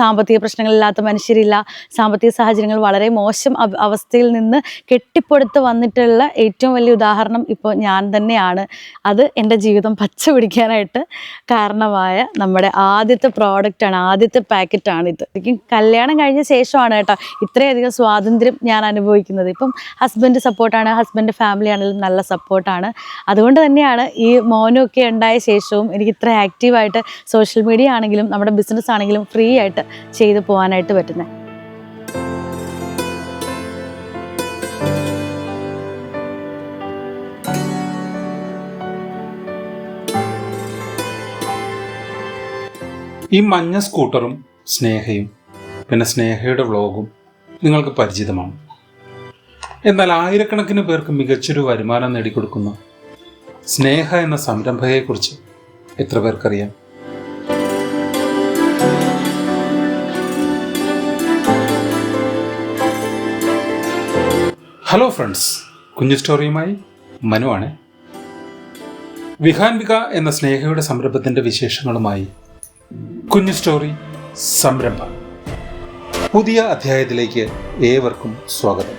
സാമ്പത്തിക പ്രശ്നങ്ങളില്ലാത്ത മനുഷ്യരില്ല. സാമ്പത്തിക സാഹചര്യങ്ങൾ വളരെ മോശം അവസ്ഥയിൽ നിന്ന് കെട്ടിപ്പടുത്ത് വന്നിട്ടുള്ള ഏറ്റവും വലിയ ഉദാഹരണം ഇപ്പോൾ ഞാൻ തന്നെയാണ്. അത് എന്റെ ജീവിതം പച്ച പിടിക്കാനായിട്ട് കാരണമായ നമ്മുടെ ആദ്യത്തെ പ്രോഡക്റ്റാണ് ആദ്യത്തെ പാക്കറ്റാണ് ഇത്. ശരിക്കും കല്യാണം കഴിഞ്ഞ ശേഷമാണ് കേട്ടോ ഇത്രയധികം സ്വാതന്ത്ര്യം ഞാൻ അനുഭവിക്കുന്നത്. ഇപ്പം ഹസ്ബൻഡ് സപ്പോർട്ടാണ് ഹസ്ബൻഡ് ഫാമിലി ആണെങ്കിലും നല്ല സപ്പോർട്ടാണ് അതുകൊണ്ട് തന്നെയാണ് ഈ മോനൊക്കെ ഉണ്ടായ ശേഷവും എനിക്ക് ഇത്ര ആക്റ്റീവായിട്ട് സോഷ്യൽ മീഡിയ ആണെങ്കിലും നമ്മുടെ ബിസിനസ് ആണെങ്കിലും ഫ്രീ ആയിട്ട് ചെയ്തു പോകാനായിട്ട് പറ്റുന്നത് ഈ മഞ്ഞ സ്കൂട്ടറും സ്നേഹയും പിന്നെ സ്നേഹയുടെ വ്ളോഗും നിങ്ങൾക്ക് പരിചിതമാണ്. എന്നാൽ ആയിരക്കണക്കിന് പേർക്ക് മികച്ചൊരു വരുമാനം നേടിക്കൊടുക്കുന്ന സ്നേഹ എന്ന സംരംഭകയെക്കുറിച്ച് എത്ര പേർക്കറിയാം? ഹലോ ഫ്രണ്ട്സ് കുഞ്ഞു സ്റ്റോറിയുമായി മനുവാണ് വിഹാൻവിക എന്ന സ്നേഹയുടെ സംരംഭത്തിന്റെ വിശേഷങ്ങളുമായി കുഞ്ഞു സ്റ്റോറി സംരംഭം. പുതിയ അധ്യായത്തിലേക്ക് ഏവർക്കും സ്വാഗതം.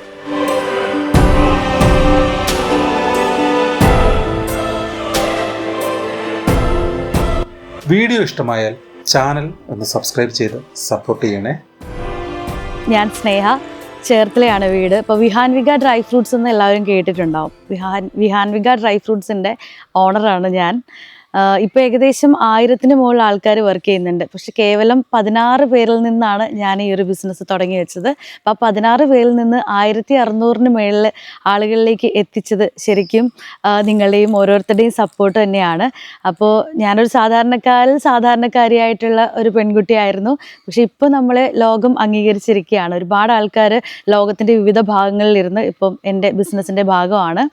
വീഡിയോ ഇഷ്ടമായാൽ ചാനൽ ഒന്ന് സബ്സ്ക്രൈബ് ചെയ്ത് സപ്പോർട്ട് ചെയ്യണേ. ഞാൻ സ്നേഹ. ചേർത്തലയാണ് വീട്. ഇപ്പോൾ വിഹാൻവിക ഡ്രൈ ഫ്രൂട്ട്സ് എന്ന് എല്ലാവരും കേട്ടിട്ടുണ്ടാവും. വിഹാൻ വിഹാൻവിക ഡ്രൈ ഫ്രൂട്ട്സിന്റെ ഓണറാണ് ഞാൻ. ഇപ്പോൾ ഏകദേശം ആയിരത്തിന് മുകളിൽ ആൾക്കാർ വർക്ക് ചെയ്യുന്നുണ്ട്. പക്ഷെ കേവലം പതിനാറ് പേരിൽ നിന്നാണ് ഞാൻ ഈ ഒരു ബിസിനസ് തുടങ്ങി വെച്ചത്. അപ്പോൾ ആ പതിനാറ് പേരിൽ നിന്ന് ആയിരത്തി അറുന്നൂറിന് മുകളിൽ ആളുകളിലേക്ക് എത്തിച്ചത് ശരിക്കും നിങ്ങളുടെയും ഓരോരുത്തരുടെയും സപ്പോർട്ട് തന്നെയാണ്. അപ്പോൾ ഞാനൊരു സാധാരണക്കാരിൽ സാധാരണക്കാരിയായിട്ടുള്ള ഒരു പെൺകുട്ടിയായിരുന്നു. പക്ഷെ ഇപ്പോൾ നമ്മളെ ലോകം അംഗീകരിച്ചിരിക്കുകയാണ്. ഒരുപാട് ആൾക്കാർ ലോകത്തിന്റെ വിവിധ ഭാഗങ്ങളിലിരുന്ന് ഇപ്പം എന്റെ ബിസിനസ്സിന്റെ ഭാഗമാണ്.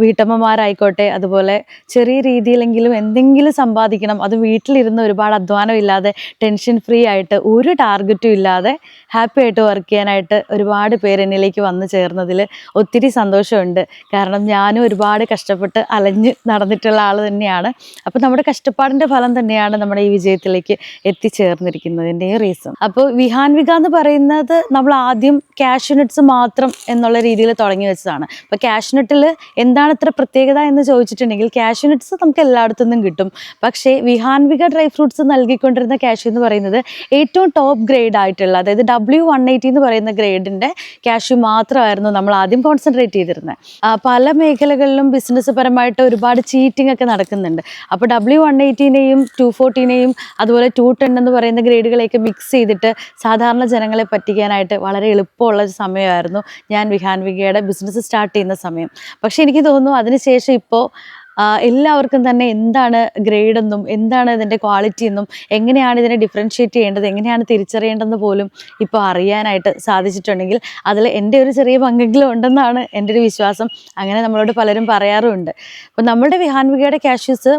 വീട്ടമ്മമാരായിക്കോട്ടെ അതുപോലെ ചെറിയ രീതിയിലെങ്കിലും എന്തെങ്കിലും സമ്പാദിക്കണം അത് വീട്ടിലിരുന്ന് ഒരുപാട് അധ്വാനം ഇല്ലാതെ ടെൻഷൻ ഫ്രീ ആയിട്ട് ഒരു ടാർഗറ്റും ഇല്ലാതെ ഹാപ്പി ആയിട്ട് വർക്ക് ചെയ്യാനായിട്ട് ഒരുപാട് പേര് എന്നിലേക്ക് വന്നു ചേർന്നതിൽ ഒത്തിരി സന്തോഷമുണ്ട്. കാരണം ഞാനും ഒരുപാട് കഷ്ടപ്പെട്ട് അലഞ്ഞ് നടന്നിട്ടുള്ള ആൾ തന്നെയാണ്. അപ്പോൾ നമ്മുടെ കഷ്ടപ്പാടിന്റെ ഫലം തന്നെയാണ് നമ്മുടെ ഈ വിജയത്തിലേക്ക് എത്തിച്ചേർന്നിരിക്കുന്നതിന്റെ റീസൺ അപ്പോൾ വിഹാൻവിക എന്ന് പറയുന്നത് നമ്മൾ ആദ്യം കാഷ്യൂനട്ട്സ് മാത്രം എന്നുള്ള രീതിയിൽ തുടങ്ങി വെച്ചതാണ്. അപ്പോൾ കാഷ്യൂനട്ടിൽ എന്താണ് ഇത്ര പ്രത്യേകത എന്ന് ചോദിച്ചിട്ടുണ്ടെങ്കിൽ കാഷ്യൂനട്ട്സ് നമുക്ക് എല്ലായിടത്തു നിന്നും കിട്ടും. പക്ഷേ വിഹാൻവിക ഡ്രൈ ഫ്രൂട്ട്സ് നൽകിക്കൊണ്ടിരുന്ന കാഷ്യൂ എന്ന് പറയുന്നത് ഏറ്റവും ടോപ്പ് ഗ്രേഡ് ആയിട്ടുള്ള അതായത് ഡബ്ല്യു വൺ എയ്റ്റി എന്ന് പറയുന്ന ഗ്രേഡിന്റെ കാഷ്യൂ മാത്രമായിരുന്നു നമ്മൾ ആദ്യം കോൺസെൻട്രേറ്റ് ചെയ്തിരുന്നത്. പല മേഖലകളിലും ബിസിനസ് പരമായിട്ട് ഒരുപാട് ചീറ്റിംഗ് ഒക്കെ നടക്കുന്നുണ്ട്. അപ്പോൾ ഡബ്ല്യു വൺ എയ്റ്റീനെയും ടു ഫോർട്ടീനെയും അതുപോലെ ടു ടെൻ എന്ന് പറയുന്ന ഗ്രേഡുകളെയൊക്കെ മിക്സ് ചെയ്തിട്ട് സാധാരണ ജനങ്ങളെ പറ്റിക്കാനായിട്ട് വളരെ എളുപ്പമുള്ള ഒരു സമയമായിരുന്നു ഞാൻ വിഹാൻവികയുടെ ബിസിനസ് സ്റ്റാർട്ട് ചെയ്യുന്ന സമയം. പക്ഷേ എനിക്ക് തോന്നുന്നു അതിനുശേഷം ഇപ്പോൾ എല്ലാവർക്കും തന്നെ എന്താണ് ഗ്രേഡ് എന്നും എന്താണ് ഇതിന്റെ ക്വാളിറ്റി എന്നും എങ്ങനെയാണ് ഇതിനെ ഡിഫറൻഷ്യേറ്റ് ചെയ്യേണ്ടത് എങ്ങനെയാണ് തിരിച്ചറിയേണ്ടതെന്ന് പോലും ഇപ്പോൾ അറിയാനായിട്ട് സാധിച്ചിട്ടുണ്ടെങ്കിൽ അതിൽ എന്റെ ഒരു ചെറിയ പങ്കെങ്കിലും ഉണ്ടെന്നാണ് എന്റെ ഒരു വിശ്വാസം. അങ്ങനെ നമ്മളോട് പലരും പറയാറുമുണ്ട്. അപ്പോൾ നമ്മുടെ വിഹാൻവികയുടെ കാഷ്യൂസ്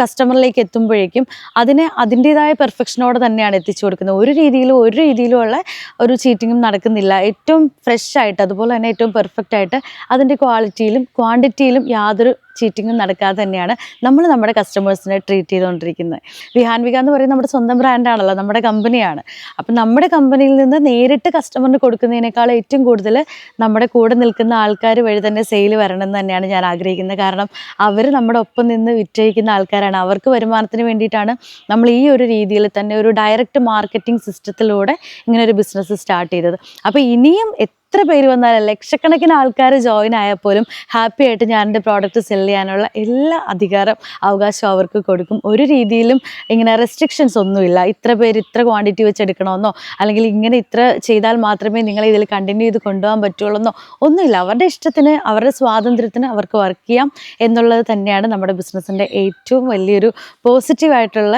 കസ്റ്റമറിലേക്ക് എത്തുമ്പോഴേക്കും അതിനെ അതിന്റേതായ പെർഫെക്ഷനോടെ തന്നെയാണ് എത്തിച്ചു കൊടുക്കുന്നത്. ഒരു രീതിയിലും ഒരു രീതിയിലുമുള്ള ഒരു ചീറ്റിങ്ങും നടക്കുന്നില്ല. ഏറ്റവും ഫ്രഷ് ആയിട്ട് അതുപോലെ തന്നെ ഏറ്റവും പെർഫെക്റ്റ് ആയിട്ട് അതിന്റെ ക്വാളിറ്റിയിലും ക്വാണ്ടിറ്റിയിലും യാതൊരു ചീറ്റിങ്ങും നടക്കാതെ തന്നെയാണ് നമ്മൾ നമ്മുടെ കസ്റ്റമേഴ്സിനെ ട്രീറ്റ് ചെയ്തുകൊണ്ടിരിക്കുന്നത്. വിഹാൻവിക എന്ന് പറയുന്നത് നമ്മുടെ സ്വന്തം ബ്രാൻഡാണല്ലോ നമ്മുടെ കമ്പനിയാണ് അപ്പം നമ്മുടെ കമ്പനിയിൽ നിന്ന് നേരിട്ട് കസ്റ്റമറിന് കൊടുക്കുന്നതിനേക്കാൾ ഏറ്റവും കൂടുതൽ നമ്മുടെ കൂടെ നിൽക്കുന്ന ആൾക്കാർ വഴി തന്നെ സെയിൽ വരണം എന്ന് തന്നെയാണ് ഞാൻ ആഗ്രഹിക്കുന്നത്. കാരണം അവർ നമ്മുടെ ഒപ്പം നിന്ന് വിറ്റഴിക്കുന്ന ആൾക്കാരാണ്. അവർക്ക് വരുമാനത്തിന് വേണ്ടിയിട്ടാണ് നമ്മൾ ഈ ഒരു രീതിയിൽ തന്നെ ഒരു ഡയറക്റ്റ് മാർക്കറ്റിംഗ് സിസ്റ്റത്തിലൂടെ ഇങ്ങനെ ഒരു ബിസിനസ് സ്റ്റാർട്ട് ചെയ്തത്. അപ്പോൾ ഇനിയും എത്ര പേര് വന്നാലും ലക്ഷക്കണക്കിന് ആൾക്കാർ ജോയിൻ ആയാൽ പോലും ഹാപ്പി ആയിട്ട് ഞാൻ എന്റെ പ്രോഡക്റ്റ് സെൽ ചെയ്യാനുള്ള എല്ലാ അധികാരം അവകാശവും അവർക്ക് കൊടുക്കും. ഒരു രീതിയിലും ഇങ്ങനെ റെസ്ട്രിക്ഷൻസ് ഒന്നുമില്ല. ഇത്ര പേര് ഇത്ര ക്വാണ്ടിറ്റി വെച്ച് എടുക്കണമെന്നോ അല്ലെങ്കിൽ ഇങ്ങനെ ഇത്ര ചെയ്താൽ മാത്രമേ നിങ്ങൾ ഇതിൽ കണ്ടിന്യൂ ചെയ്ത് കൊണ്ടുപോകാൻ പറ്റുള്ളൂ ഒന്നുമില്ല. അവരുടെ ഇഷ്ടത്തിന് അവരുടെ സ്വാതന്ത്ര്യത്തിന് അവർക്ക് വർക്ക് ചെയ്യാം എന്നുള്ളത് തന്നെയാണ് നമ്മുടെ ബിസിനസ്സിന്റെ ഏറ്റവും വലിയൊരു പോസിറ്റീവായിട്ടുള്ള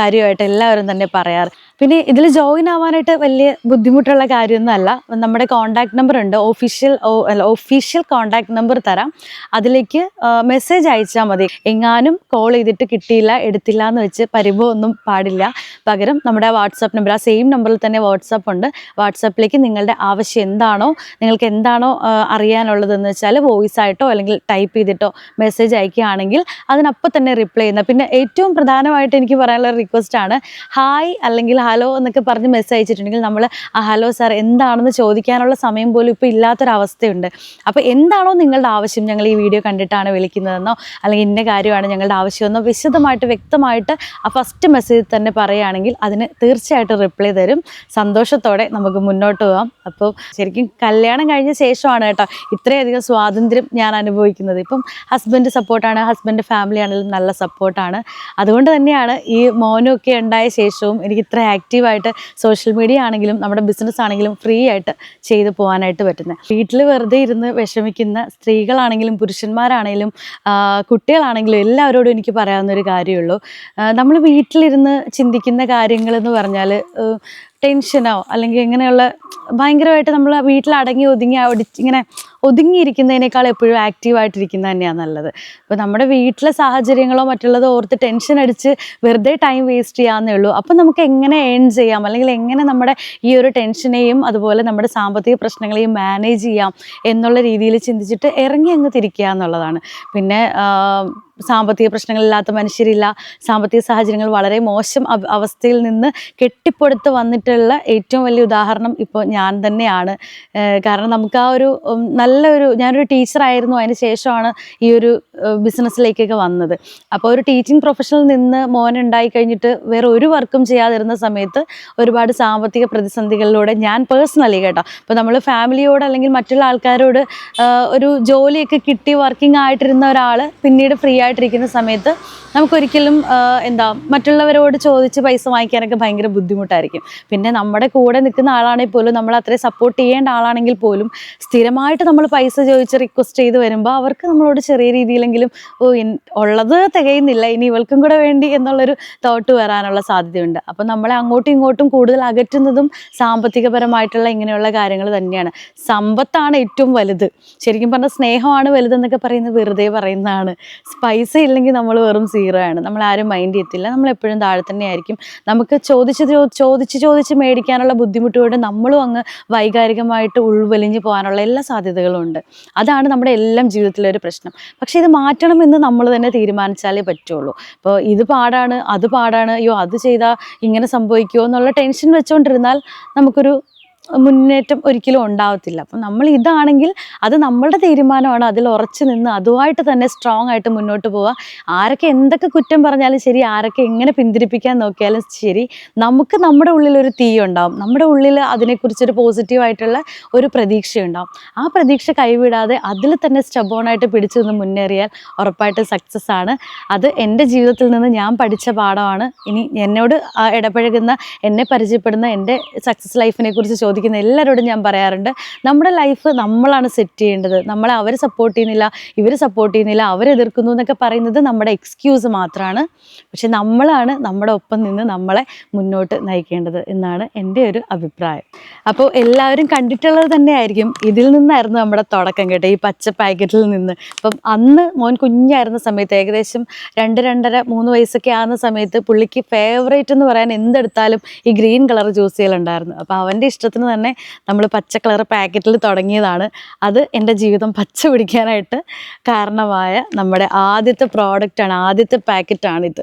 കാര്യമായിട്ട് എല്ലാവരും തന്നെ പറയാറ്. പിന്നെ ഇതിൽ ജോയിൻ ആവാനായിട്ട് വലിയ ബുദ്ധിമുട്ടുള്ള കാര്യമൊന്നുമല്ല നമ്മുടെ കോൺടാക്ട് നമ്പർ ഉണ്ട്. ഒഫീഷ്യൽ അല്ല ഒഫീഷ്യൽ കോൺടാക്ട് നമ്പർ തരാം. അതിലേക്ക് മെസ്സേജ് അയച്ചാൽ മതി. എങ്ങാനും കോൾ ചെയ്തിട്ട് കിട്ടിയില്ല എടുത്തില്ല എന്ന് വെച്ച് പരിഭവം ഒന്നും പാടില്ല. പകരം നമ്മുടെ വാട്സാപ്പ് നമ്പർ ആ സെയിം നമ്പറിൽ തന്നെ വാട്സാപ്പ് ഉണ്ട്. വാട്സാപ്പിലേക്ക് നിങ്ങളുടെ ആവശ്യം എന്താണോ നിങ്ങൾക്ക് എന്താണോ അറിയാനുള്ളതെന്ന് വെച്ചാൽ വോയിസ് ആയിട്ടോ അല്ലെങ്കിൽ ടൈപ്പ് ചെയ്തിട്ടോ മെസ്സേജ് അയക്കുകയാണെങ്കിൽ അതിനപ്പം തന്നെ റിപ്ലൈ ചെയ്യുന്ന. പിന്നെ ഏറ്റവും പ്രധാനമായിട്ട് എനിക്ക് പറയാനുള്ള റിക്വസ്റ്റ് ആണ്. ഹായ് അല്ലെങ്കിൽ ഹലോ എന്നൊക്കെ പറഞ്ഞ് മെസ്സേജ് അയച്ചിട്ടുണ്ടെങ്കിൽ നമ്മൾ ആ ഹലോ സാർ എന്താണെന്ന് ചോദിക്കാനുള്ള സമയം പോലും ഇപ്പോൾ ഇല്ലാത്തൊരവസ്ഥയുണ്ട്. അപ്പോൾ എന്താണോ നിങ്ങളുടെ ആവശ്യം ഞങ്ങൾ ഈ വീഡിയോ കണ്ടിട്ടാണ് വിളിക്കുന്നതെന്നോ അല്ലെങ്കിൽ ഇന്ന കാര്യമാണ് ഞങ്ങളുടെ ആവശ്യമെന്നോ വിശദമായിട്ട് വ്യക്തമായിട്ട് ആ ഫസ്റ്റ് മെസ്സേജ് തന്നെ പറയുകയാണെങ്കിൽ അതിന് തീർച്ചയായിട്ടും റിപ്ലൈ തരും. സന്തോഷത്തോടെ നമുക്ക് മുന്നോട്ട് പോകാം അപ്പോൾ ശരിക്കും കല്യാണം കഴിഞ്ഞ ശേഷമാണ് കേട്ടോ ഇത്രയധികം സ്വാതന്ത്ര്യം ഞാൻ അനുഭവിക്കുന്നത്. ഇപ്പം ഹസ്ബൻഡ് സപ്പോർട്ടാണ് ഹസ്ബൻഡ് ഫാമിലി ആണെങ്കിലും നല്ല സപ്പോർട്ടാണ് അതുകൊണ്ട് തന്നെയാണ് ഈ മോനൊക്കെ ഉണ്ടായ ശേഷവും എനിക്ക് ഇത്ര ആക്റ്റീവായിട്ട് സോഷ്യൽ മീഡിയ ആണെങ്കിലും നമ്മുടെ ബിസിനസ് ആണെങ്കിലും ഫ്രീ ആയിട്ട് ചെയ്തു പോകാനായിട്ട് പറ്റുന്നത് വീട്ടിൽ വെറുതെ ഇരുന്ന് വിഷമിക്കുന്ന സ്ത്രീകളാണെങ്കിലും പുരുഷന്മാരാണെങ്കിലും കുട്ടികളാണെങ്കിലും എല്ലാവരോടും എനിക്ക് പറയാവുന്ന ഒരു കാര്യമുള്ളൂ നമ്മൾ വീട്ടിലിരുന്ന് ചിന്തിക്കുന്ന കാര്യങ്ങൾ എന്ന് പറഞ്ഞാൽ ടെൻഷനോ അല്ലെങ്കിൽ ഇങ്ങനെയുള്ള ഭയങ്കരമായിട്ട് നമ്മൾ വീട്ടിൽ അടങ്ങി ഒതുങ്ങി ഇങ്ങനെ ഒതുങ്ങിയിരിക്കുന്നതിനേക്കാൾ എപ്പോഴും ആക്റ്റീവായിട്ടിരിക്കുന്നത് തന്നെയാണ് നല്ലത്. അപ്പോൾ നമ്മുടെ വീട്ടിലെ സാഹചര്യങ്ങളോ മറ്റുള്ളതോ ഓർത്ത് ടെൻഷൻ അടിച്ച് വെറുതെ ടൈം വേസ്റ്റ് ചെയ്യാമെന്നേ ഉള്ളൂ. അപ്പം നമുക്ക് എങ്ങനെ ഏൺ ചെയ്യാം? അല്ലെങ്കിൽ എങ്ങനെ നമ്മുടെ ഈ ഒരു ടെൻഷനെയും അതുപോലെ നമ്മുടെ സാമ്പത്തിക പ്രശ്നങ്ങളെയും മാനേജ് ചെയ്യാം എന്നുള്ള രീതിയിൽ ചിന്തിച്ചിട്ട് ഇറങ്ങി അങ്ങ് തിരിക്കുക എന്നുള്ളതാണ്. പിന്നെ സാമ്പത്തിക പ്രശ്നങ്ങളില്ലാത്ത മനുഷ്യരില്ല. സാമ്പത്തിക സാഹചര്യങ്ങൾ വളരെ മോശം അവസ്ഥയിൽ നിന്ന് കെട്ടിപ്പടുത്ത് വന്നിട്ടുള്ള ഏറ്റവും വലിയ ഉദാഹരണം ഇപ്പോൾ ഞാൻ തന്നെയാണ്. കാരണം നമുക്ക് ആ ഒരു ഉം, നല്ലൊരു ഞാനൊരു ടീച്ചറായിരുന്നു. അതിന് ശേഷമാണ് ഈ ഒരു ബിസിനസ്സിലേക്കൊക്കെ വന്നത്. അപ്പോൾ ഒരു ടീച്ചിങ് പ്രൊഫഷനിൽ നിന്ന് മോൻ ഉണ്ടായി കഴിഞ്ഞിട്ട് വേറെ ഒരു വർക്കും ചെയ്യാതിരുന്ന സമയത്ത് ഒരുപാട് സാമ്പത്തിക പ്രതിസന്ധികളിലൂടെ ഞാൻ പേഴ്സണലി കേട്ടോ. അപ്പോൾ നമ്മൾ ഫാമിലിയോട് അല്ലെങ്കിൽ മറ്റുള്ള ആൾക്കാരോട് ഒരു ജോലിയൊക്കെ കിട്ടി വർക്കിംഗ് ആയിട്ടിരുന്ന ഒരാൾ പിന്നീട് ഫ്രീ ആയിട്ടിരിക്കുന്ന സമയത്ത് നമുക്കൊരിക്കലും എന്താ മറ്റുള്ളവരോട് ചോദിച്ച് പൈസ വാങ്ങിക്കാനൊക്കെ ഭയങ്കര ബുദ്ധിമുട്ടായിരിക്കും. പിന്നെ നമ്മുടെ കൂടെ നിൽക്കുന്ന ആളാണെങ്കിൽ പോലും നമ്മൾ അത്രയും സപ്പോർട്ട് ചെയ്യേണ്ട ആളാണെങ്കിൽ പോലും സ്ഥിരമായിട്ട് നമ്മൾ പൈസ ചോദിച്ച് റിക്വസ്റ്റ് ചെയ്ത് വരുമ്പോൾ അവർക്ക് നമ്മളോട് ചെറിയ രീതിയിലെങ്കിലും ഓ ഉള്ളത് തികയുന്നില്ല ഇനി ഇവൾക്കും കൂടെ വേണ്ടി എന്നുള്ളൊരു തോട്ട് വരാനുള്ള സാധ്യതയുണ്ട്. അപ്പം നമ്മളെ അങ്ങോട്ടും ഇങ്ങോട്ടും കൂടുതൽ അകറ്റുന്നതും സാമ്പത്തികപരമായിട്ടുള്ള ഇങ്ങനെയുള്ള കാര്യങ്ങൾ തന്നെയാണ്. സമ്പത്താണ് ഏറ്റവും വലുത്. ശരിക്കും പറഞ്ഞാൽ സ്നേഹമാണ് വലുതെന്നൊക്കെ പറയുന്നത് വെറുതെ പറയുന്നതാണ്. പൈസ ഇല്ലെങ്കിൽ നമ്മൾ വെറും സീറോ ആണ്. നമ്മൾ ആരും മൈൻഡ് ചെയ്യത്തില്ല. നമ്മൾ എപ്പോഴും താഴെ തന്നെ ആയിരിക്കും. നമുക്ക് ചോദിച്ച് ചോദിച്ച് ചോദിച്ച് മേടിക്കാനുള്ള ബുദ്ധിമുട്ടുകൊണ്ട് നമ്മളും അങ്ങ് വൈകാരികമായിട്ട് ഉൾവലിഞ്ഞ് പോകാനുള്ള എല്ലാ സാധ്യതകളും ഉണ്ട് അതാണ് നമ്മുടെ എല്ലാം ജീവിതത്തിലെ ഒരു പ്രശ്നം. പക്ഷേ ഇത് മാറ്റണം എന്ന് നമ്മൾ തന്നെ തീരുമാനിച്ചാലേ പറ്റുള്ളൂ. ഇപ്പോൾ ഇത് പാടാണ് അത് പാടാണ് അയ്യോ അത് ചെയ്താൽ ഇങ്ങനെ സംഭവിക്കുമോ എന്നുള്ള ടെൻഷൻ വെച്ചുകൊണ്ടിരുന്നാൽ നമുക്കൊരു മുന്നേറ്റം ഒരിക്കലും ഉണ്ടാവത്തില്ല. അപ്പം നമ്മൾ ഇതാണെങ്കിൽ അത് നമ്മളുടെ തീരുമാനമാണ്. അതിൽ ഉറച്ചു നിന്ന് അതുമായിട്ട് തന്നെ സ്ട്രോങ് ആയിട്ട് മുന്നോട്ട് പോവുക. ആരൊക്കെ എന്തൊക്കെ കുറ്റം പറഞ്ഞാലും ശരി ആരൊക്കെ എങ്ങനെ പിന്തിരിപ്പിക്കാൻ നോക്കിയാലും ശരി നമുക്ക് നമ്മുടെ ഉള്ളിൽ ഒരു തീ ഉണ്ടാവും. നമ്മുടെ ഉള്ളിൽ അതിനെക്കുറിച്ചൊരു പോസിറ്റീവായിട്ടുള്ള ഒരു പ്രതീക്ഷ ഉണ്ടാവും ആ പ്രതീക്ഷ കൈവിടാതെ അതിൽ തന്നെ സ്റ്റബോണായിട്ട് പിടിച്ചു നിന്ന് മുന്നേറിയാൽ ഉറപ്പായിട്ട് സക്സസ് ആണ്. അത് എന്റെ ജീവിതത്തിൽ നിന്ന് ഞാൻ പഠിച്ച പാഠമാണ്. ഇനി എന്നോട് ഇടപഴകുന്ന എന്നെ പരിചയപ്പെടുന്ന എന്റെ സക്സസ് ലൈഫിനെ കുറിച്ച് ചോദിക്കുന്ന എല്ലാവരോടും ഞാൻ പറയാറുണ്ട് നമ്മുടെ ലൈഫ് നമ്മളാണ് സെറ്റ് ചെയ്യേണ്ടത്. നമ്മളെ അവർ സപ്പോർട്ട് ചെയ്യുന്നില്ല ഇവർ സപ്പോർട്ട് ചെയ്യുന്നില്ല അവരെതിർക്കുന്നു എന്നൊക്കെ പറയുന്നത് നമ്മുടെ എക്സ്ക്യൂസ് മാത്രമാണ് പക്ഷെ നമ്മളാണ് നമ്മുടെ ഒപ്പം നിന്ന് നമ്മളെ മുന്നോട്ട് നയിക്കേണ്ടത് എന്നാണ് എന്റെ ഒരു അഭിപ്രായം. അപ്പോൾ എല്ലാവരും കണ്ടിട്ടുള്ളത് തന്നെയായിരിക്കും. ഇതിൽ നിന്നായിരുന്നു നമ്മുടെ തുടക്കം കേട്ടോ ഈ പച്ച പാക്കറ്റിൽ നിന്ന്. ഇപ്പം അന്ന് മോൻ കുഞ്ഞായിരുന്ന സമയത്ത് ഏകദേശം രണ്ട് രണ്ടര മൂന്ന് വയസ്സൊക്കെ ആകുന്ന സമയത്ത് പുള്ളിക്ക് ഫേവറേറ്റ് എന്ന് പറയാൻ എന്തെടുത്താലും ഈ ഗ്രീൻ കളർ ജ്യൂസുകൾ ഉണ്ടായിരുന്നു. അപ്പോൾ അവന്റെ ഇഷ്ടത്തിന് തന്നെ നമ്മൾ പച്ച കളർ പാക്കറ്റിൽ തുടങ്ങിയതാണ്. അത് എന്റെ ജീവിതം പച്ച പിടിക്കാനായിട്ട് കാരണമായ നമ്മുടെ ആദ്യത്തെ പ്രോഡക്റ്റാണ് ആദ്യത്തെ പാക്കറ്റാണിത്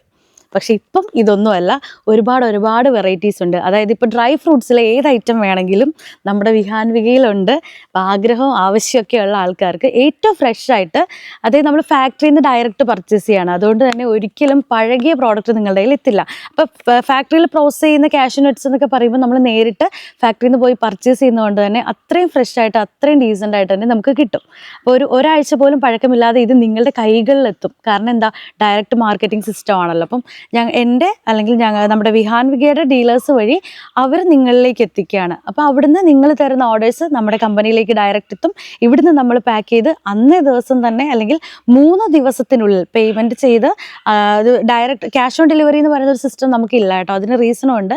പക്ഷെ ഇപ്പം ഇതൊന്നുമല്ല. ഒരുപാട് ഒരുപാട് വെറൈറ്റീസ് ഉണ്ട്. അതായത് ഇപ്പോൾ ഡ്രൈ ഫ്രൂട്ട്സിലെ ഏത് ഐറ്റം വേണമെങ്കിലും നമ്മുടെ വിഹാൻവികയിലുണ്ട്. ആഗ്രഹവും ആവശ്യമൊക്കെയുള്ള ആൾക്കാർക്ക് ഏറ്റവും ഫ്രഷ് ആയിട്ട് അതായത് നമ്മൾ ഫാക്ടറിയിൽ നിന്ന് ഡയറക്റ്റ് പർച്ചേസ് ചെയ്യാണ്. അതുകൊണ്ട് തന്നെ ഒരിക്കലും പഴകിയ പ്രോഡക്റ്റ് നിങ്ങളുടെ കയ്യിൽ എത്തില്ല. അപ്പോൾ ഫാക്ടറിയിൽ പ്രോസസ് ചെയ്യുന്ന ക്യാഷ് നട്ട്സ് എന്നൊക്കെ പറയുമ്പോൾ നമ്മൾ നേരിട്ട് ഫാക്ടറിയിൽ നിന്ന് പോയി പർച്ചേസ് ചെയ്യുന്നതുകൊണ്ട് തന്നെ അത്രയും ഫ്രഷ് ആയിട്ട് അത്രയും ഡീസന്റ് ആയിട്ട് തന്നെ നമുക്ക് കിട്ടും. അപ്പോൾ ഒരു ഒരാഴ്ച പോലും പഴക്കമില്ലാതെ ഇത് നിങ്ങളുടെ കൈകളിലെത്തും. കാരണം എന്താ? ഡയറക്റ്റ് മാർക്കറ്റിംഗ് സിസ്റ്റം ആണല്ലോ. അപ്പം ഞങ്ങൾ എന്റെ അല്ലെങ്കിൽ ഞങ്ങൾ നമ്മുടെ വിഹാൻ വികയുടെ ഡീലേഴ്സ് വഴി അവർ നിങ്ങളിലേക്ക് എത്തിക്കുകയാണ്. അപ്പോൾ അവിടുന്ന് നിങ്ങൾ തരുന്ന ഓർഡേഴ്സ് നമ്മുടെ കമ്പനിയിലേക്ക് ഡയറക്റ്റ് എത്തും. ഇവിടുന്ന് നമ്മൾ പാക്ക് ചെയ്ത് അന്നേ ദിവസം തന്നെ അല്ലെങ്കിൽ മൂന്ന് ദിവസത്തിനുള്ളിൽ പേയ്മെന്റ് ചെയ്ത് അത് ഡയറക്റ്റ് ക്യാഷ് ഓൺ ഡെലിവറി എന്ന് പറയുന്ന ഒരു സിസ്റ്റം നമുക്കില്ല കേട്ടോ. അതിന് റീസണും ഉണ്ട്.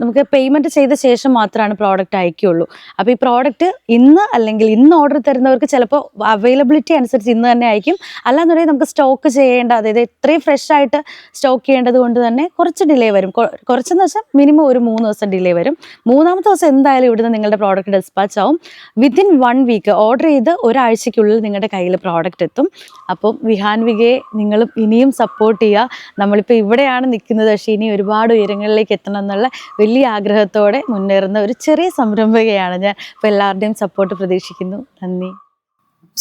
നമുക്ക് പേയ്മെന്റ് ചെയ്ത ശേഷം മാത്രമാണ് പ്രോഡക്റ്റ് അയക്കുകയുള്ളൂ. അപ്പോൾ ഈ പ്രോഡക്റ്റ് ഇന്ന് അല്ലെങ്കിൽ ഇന്ന് ഓർഡർ തരുന്നവർക്ക് ചിലപ്പോൾ അവൈലബിലിറ്റി അനുസരിച്ച് ഇന്ന് തന്നെ അയക്കും. അല്ലാന്നുണ്ടെങ്കിൽ നമുക്ക് സ്റ്റോക്ക് ചെയ്യേണ്ട അതായത് ഇത്രയും ഫ്രഷ് ആയിട്ട് സ്റ്റോക്ക് സ്റ്റോക്ക് ചെയ്യേണ്ടത് കൊണ്ട് തന്നെ കുറച്ച് ഡിലേ വരും. കുറച്ചെന്ന് വെച്ചാൽ മിനിമം ഒരു മൂന്ന് ദിവസം ഡിലേ വരും. മൂന്നാമത്തെ ദിവസം എന്തായാലും ഇവിടുന്ന് നിങ്ങളുടെ പ്രോഡക്റ്റ് ഡിസ്പാച്ച് ആവും. വിത്തിൻ വൺ വീക്ക് ഓർഡർ ചെയ്ത് ഒരാഴ്ചയ്ക്കുള്ളിൽ നിങ്ങളുടെ കയ്യിൽ പ്രോഡക്റ്റ് എത്തും. അപ്പം വിഹാൻവികയെ നിങ്ങൾ ഇനിയും സപ്പോർട്ട് ചെയ്യുക. നമ്മളിപ്പോൾ ഇവിടെയാണ് നിൽക്കുന്നത്. പക്ഷേ ഇനി ഒരുപാട് ഉയരങ്ങളിലേക്ക് എത്തണം എന്നുള്ള വലിയ ആഗ്രഹത്തോടെ മുന്നേറുന്ന ഒരു ചെറിയ സംരംഭകയാണ് ഞാൻ. അപ്പോൾ എല്ലാവരുടെയും സപ്പോർട്ട് പ്രതീക്ഷിക്കുന്നു. നന്ദി.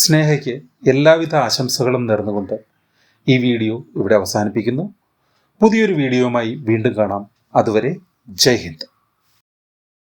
സ്നേഹയ്ക്ക് എല്ലാവിധ ആശംസകളും നേർന്നുകൊണ്ട് ഈ വീഡിയോ ഇവിടെ അവസാനിപ്പിക്കുന്നു. പുതിയൊരു വീഡിയോയുമായി വീണ്ടും കാണാം. അതുവരെ ജയ് ഹിന്ദ്.